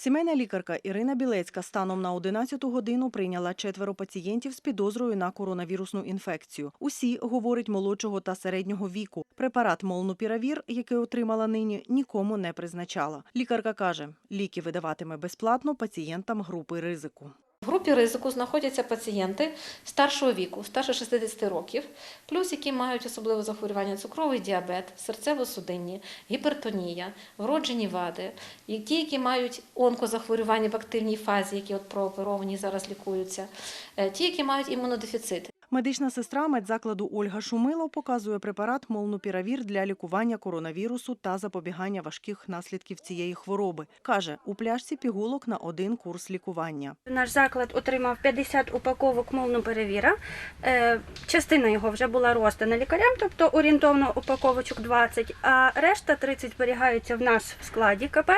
Сімейна лікарка Ірина Білецька станом на 11 годину прийняла четверо пацієнтів з підозрою на коронавірусну інфекцію. Усі, говорить, молодшого та середнього віку. Препарат Молнупіравір, який отримала нині, нікому не призначала. Лікарка каже, ліки видаватиме безплатно пацієнтам групи ризику. В групі ризику знаходяться пацієнти старшого віку, старше 60 років, плюс які мають особливе захворювання цукровий діабет, серцево-судинні, гіпертонія, вроджені вади, і ті, які мають онкозахворювання в активній фазі, які от прооперовані зараз лікуються, е, ті, які мають імунодефіцит. Медична сестра медзакладу Ольга Шумило показує препарат Молнупіравір для лікування коронавірусу та запобігання важких наслідків цієї хвороби. Каже, у пляшці пігулок на один курс лікування. Наш заклад отримав 50 упаковок молнуперевіра. Е, Частина його вже була роздана лікарям, тобто орієнтовно упаковочок 20, а решта 30 зберігаються в нас в складі КП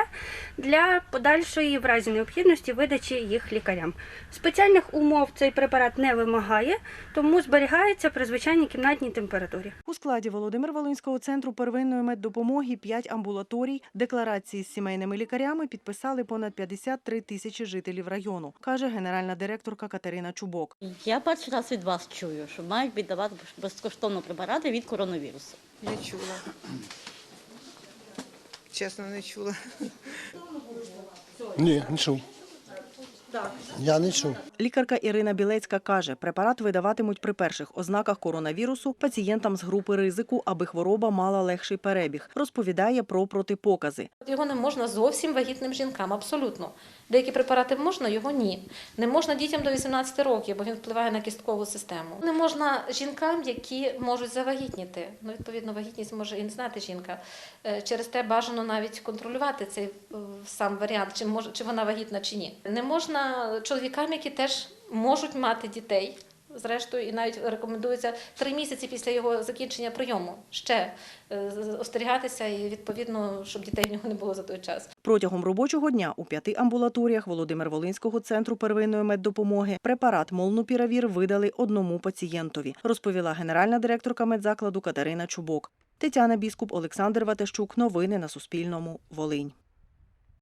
для подальшої в разі необхідності видачі їх лікарям. Спеціальних умов цей препарат не вимагає, тому зберігається при звичайній кімнатній температурі. У складі Володимир Волинського центру первинної меддопомоги 5 амбулаторій. Декларації з сімейними лікарями підписали понад 53 тисячі жителів району, каже генеральна директорка Катерина Чубок. Я перший раз від вас чую, що мають віддавати безкоштовно препарати від коронавірусу. Не чула. Чесно, не чула. Ні, не чув. Я не чув. Лікарка Ірина Білецька каже, препарат видаватимуть при перших ознаках коронавірусу пацієнтам з групи ризику, аби хвороба мала легший перебіг. Розповідає про протипокази. Його не можна зовсім вагітним жінкам, абсолютно. Деякі препарати можна, його ні. Не можна дітям до 18 років, бо він впливає на кісткову систему. Не можна жінкам, які можуть завагітніти. Ну, відповідно, вагітність може і не знати жінка. Е, Через те бажано навіть контролювати цей е, сам варіант, чи може чи вона вагітна чи ні. Не можна чоловікам, які теж можуть мати дітей. Зрештою, і навіть рекомендується три місяці після його закінчення прийому ще е, остерігатися і відповідно, щоб дітей в нього не було за той час. Протягом робочого дня у п'яти амбулаторіях Володимир Волинського центру первинної меддопомоги препарат Молнупіравір видали одному пацієнтові, розповіла генеральна директорка медзакладу Катерина Чубок. Тетяна Біскуп, Олександр Ватещук. Новини на Суспільному. Волинь.